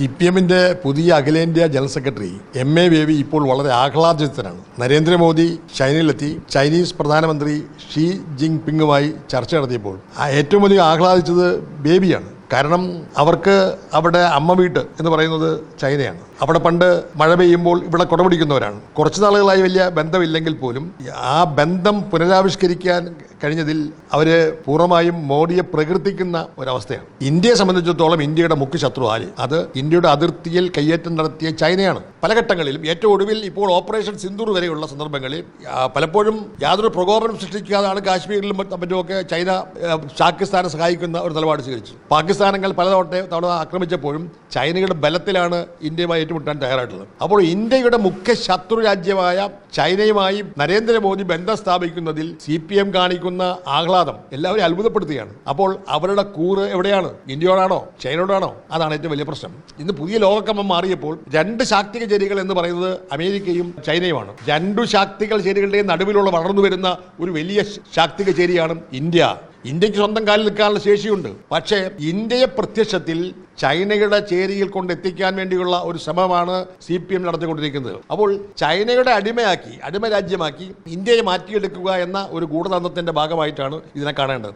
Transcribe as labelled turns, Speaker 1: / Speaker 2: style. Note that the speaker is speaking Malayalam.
Speaker 1: സി പി എമ്മിന്റെ പുതിയ അഖിലേന്ത്യാ general secretary M A Baby ഇപ്പോൾ വളരെ ആഹ്ലാദിതനാണ് നരേന്ദ്രമോദി ചൈനയിലെത്തി. ചൈനീസ് പ്രധാനമന്ത്രി ഷീ ജിങ് പിങ്ങുമായി ചർച്ച നടത്തിയപ്പോൾ ഏറ്റവും അധികം ആഹ്ലാദിച്ചത് ബേബിയാണ്. കാരണം അവർക്ക് അവിടെ അമ്മ വീട്ട് എന്ന് പറയുന്നത് ചൈനയാണ്. അവിടെ പണ്ട് മഴ പെയ്യുമ്പോൾ ഇവിടെ കുടപിടിക്കുന്നവരാണ്. കുറച്ച് നാളുകളായി വലിയ ബന്ധമില്ലെങ്കിൽ പോലും ആ ബന്ധം പുനരാവിഷ്കരിക്കാൻ കഴിഞ്ഞതിൽ അവർ പൂർണമായും മോഡിയെ പ്രകീർത്തിക്കുന്ന ഒരവസ്ഥയാണ്. ഇന്ത്യയെ സംബന്ധിച്ചിടത്തോളം ഇന്ത്യയുടെ മുഖ്യ ശത്രു ആര്? അത് ഇന്ത്യയുടെ അതിർത്തിയിൽ കയ്യേറ്റം നടത്തിയ ചൈനയാണ്. പല ഘട്ടങ്ങളിലും ഏറ്റവും ഒടുവിൽ ഇപ്പോൾ ഓപ്പറേഷൻ സിന്ദൂർ വരെയുള്ള സന്ദർഭങ്ങളിൽ പലപ്പോഴും യാതൊരു പ്രകോപനം സൃഷ്ടിക്കാതാണ് കാശ്മീരിലും മറ്റുമൊക്കെ ചൈന പാകിസ്ഥാനെ സഹായിക്കുന്ന ഒരു നിലപാട് സ്വീകരിച്ചു പാകിസ്ഥാനങ്ങൾ പലതവണ തവണ ആക്രമിച്ചപ്പോഴും ചൈനയുടെ ബലത്തിലാണ് ഇന്ത്യയുമായി ഏറ്റുമുട്ടാൻ തയ്യാറായിട്ടുള്ളത്. അപ്പോൾ ഇന്ത്യയുടെ മുഖ്യ ശത്രു രാജ്യമായ ചൈനയുമായി നരേന്ദ്രമോദി ബന്ധം സ്ഥാപിക്കുന്നതിൽ സി പി എം കാണിക്കുന്ന ആഹ്ലാദം എല്ലാവരെയും അത്ഭുതപ്പെടുത്തുകയാണ്. അപ്പോൾ അവരുടെ കൂറ് എവിടെയാണ്? ഇന്ത്യയോടാണോ? ചൈനയോടാണോ? അതാണ് ഏറ്റവും വലിയ പ്രശ്നം. ഇന്ന് പുതിയ ലോകക്രമം മാറിയപ്പോൾ രണ്ട് ശാക്തിക ചേരികൾ എന്ന് പറയുന്നത് അമേരിക്കയും ചൈനയുമാണ്. രണ്ടു ശാക്തിക ചേരികളുടെയും നടുവിലുള്ള വളർന്നു വരുന്ന ഒരു വലിയ ശാക്തിക ചേരിയാണ് ഇന്ത്യ. ഇന്ത്യയ്ക്ക് സ്വന്തം കാലിൽ നിൽക്കാനുള്ള ശേഷിയുണ്ട്. പക്ഷേ ഇന്ത്യയെ പ്രത്യക്ഷത്തിൽ ചൈനയുടെ ചേരിയിൽ കൊണ്ടെത്തിക്കാൻ വേണ്ടിയുള്ള ഒരു ശ്രമമാണ് സി പി എം നടത്തിക്കൊണ്ടിരിക്കുന്നത്. അപ്പോൾ ചൈനയുടെ അടിമയാക്കി അടിമ രാജ്യമാക്കി ഇന്ത്യയെ മാറ്റിയെടുക്കുക എന്ന ഒരു ഗൂഢതന്ത്രത്തിന്റെ ഭാഗമായിട്ടാണ് ഇതിനെ കാണേണ്ടത്.